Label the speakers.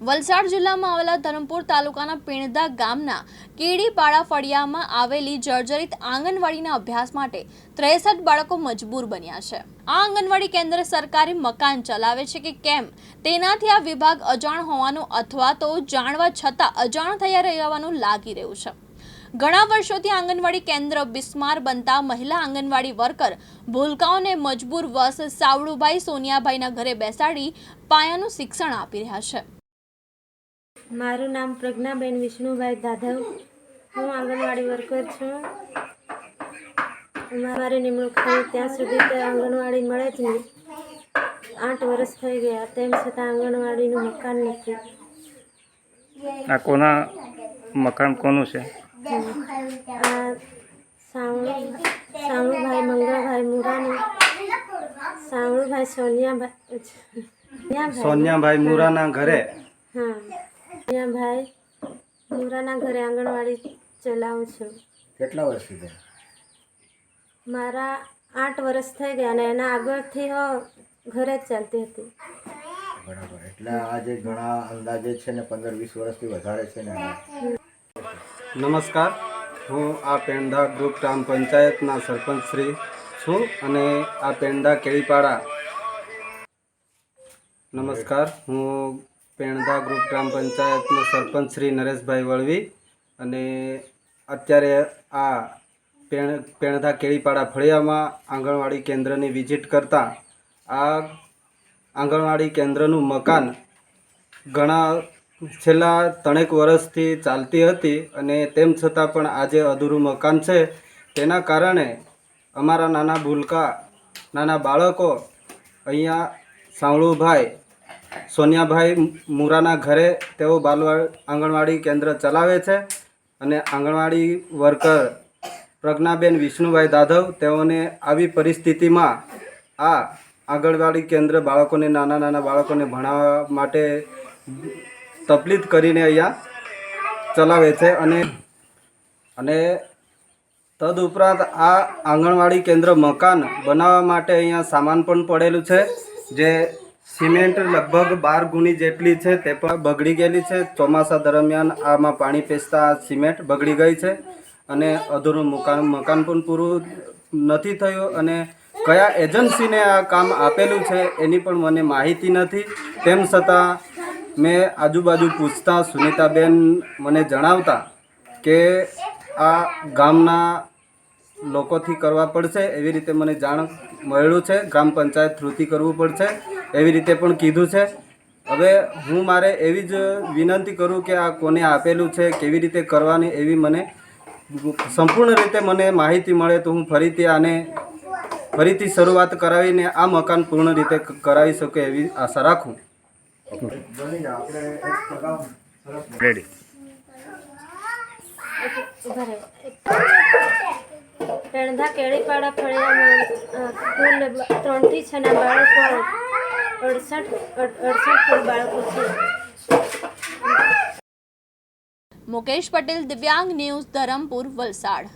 Speaker 1: વલસાડ જિલ્લામાં આવેલા ધરમપુર તાલુકાના પીણદા ગામના કેડીપાડા ફળિયામાં આવેલી જર્જરિત આંગણવાડીના અભ્યાસ માટે ત્રેસઠ બાળકો મજબૂર બન્યા છે. આ આંગણવાડી કેન્દ્ર સરકારી મકાન ચલાવે છે કે કેમ? તેનાથી આ વિભાગ અજાણ હોવાનું અથવા તો જાણવા છતાં અજાણ થયા રહેવાનું લાગી રહ્યું છે. ઘણા વર્ષોથી આંગણવાડી કેન્દ્ર બિસ્માર બનતા મહિલા આંગણવાડી વર્કર ભૂલકાઓને મજબૂર વસ સાવડુભાઈ સોનિયાભાઈના ઘરે બેસાડી પાયાનું શિક્ષણ આપી રહ્યા છે.
Speaker 2: મારું નામ પ્રજ્ઞાબેન વિષ્ણુભાઈ દાધવ હું આંગણવાડી વર્કર છું. મારી નિમણૂક થઈ ત્યાં સુધી તે આંગણવાડી મળે જ નહીં. આઠ વર્ષ થઈ ગયા તેમ છતાં આંગણવાડીનું મકાન નથી.
Speaker 3: આ કોના મકાન કોનું છે?
Speaker 2: આ સાવણું સાવણુભાઈ મંગળભાઈ મુરાની સાવણુભાઈ સોનિયાભાઈ સોનિયાભાઈ.
Speaker 4: સોનિયાભાઈ મુરાના ઘરે?
Speaker 2: હા. સોનિયાભાઈ મુરાના ઘરે આંગણવાડી ચલાવું છું.
Speaker 4: કેટલા વર્ષથી છે
Speaker 2: મારા આઠ વર્ષ થઈ ગયા અને એના આગળથી હો ઘરે જ ચાલતી હતી.
Speaker 4: બરાબર. એટલે આજે ઘણા અંદાજે છે ને પંદર વીસ વર્ષથી વધારે છે ને
Speaker 5: નમસ્કાર. હું આ પેંડા ગ્રુપ ગ્રામ પંચાયતના સરપંચ શ્રી છું અને આ પેંડા કેળીપાડા. નમસ્કાર. હું પેંડા ગ્રુપ ગ્રામ પંચાયતનો સરપંચ શ્રી નરેશભાઈ વળવી અને અત્યારે આ પેણ પેણધા કેળીપાડા ફળિયામાં આંગણવાડી કેન્દ્રની વિઝિટ કરતાં આ આંગણવાડી કેન્દ્રનું મકાન ઘણા છેલ્લા ત્રણેક વર્ષથી ચાલતી હતી અને તેમ છતાં પણ આજે અધૂરું મકાન છે. તેના કારણે અમારા નાના ભૂલકા, નાના બાળકો અહીંયા સાવળુભાઈ સોનિયાભાઈ મુરાના ઘરે તેઓ બાલવા આંગણવાડી કેન્દ્ર ચલાવે છે અને આંગણવાડી વર્કર પ્રજ્ઞાબેન વિષ્ણુભાઈ દાધવ તેઓને આવી પરિસ્થિતિમાં આ આંગણવાડી કેન્દ્ર બાળકોને, નાના નાના બાળકોને ભણાવવા માટે તકલીફ કરીને અહીંયા ચલાવે છે અને અને તદુપરાંત આ આંગણવાડી કેન્દ્ર મકાન બનાવવા માટે અહીંયા સામાન પણ પડેલું છે, જે સિમેન્ટ લગભગ બાર ગુણી જેટલી છે તે પણ બગડી ગયેલી છે. ચોમાસા દરમિયાન આમાં પાણી પેસતા સિમેન્ટ બગડી ગઈ છે અને અધૂરું મકાન મકાન પણ પૂરું નથી થયું અને કયા એજન્સીને આ કામ આપેલું છે એની પણ મને માહિતી નથી. તેમ છતાં મેં આજુબાજુ પૂછતા સુનિતાબેન મને જણાવતા કે આ ગામના લોકોથી કરવા પડશે એવી રીતે મને જાણ મળ્યું છે. ગ્રામ પંચાયત થ્રુથી કરવું પડશે. એવી રીતે પણ કીધું છે. હવે હું મારે એવી જ વિનંતી કરું કે આ કોને આપેલું છે કેવી રીતે કરવાની એવી મને સંપૂર્ણ રીતે મને માહિતી મળે તો હું ફરીથી આને ફરીથી શરૂઆત કરાવીને આ મકાન પૂર્ણ રીતે કરાવી શકે એવી આશા રાખું.
Speaker 3: રેડી
Speaker 2: પેણધા કેળીપાડા ત્રણથી છના બાળકો. અડસઠ અડ- અડસઠ કુલ બાળકો
Speaker 1: મુકેશ પટેલ દિવ્યાંગ ન્યૂઝ ધરમપુર વલસાડ.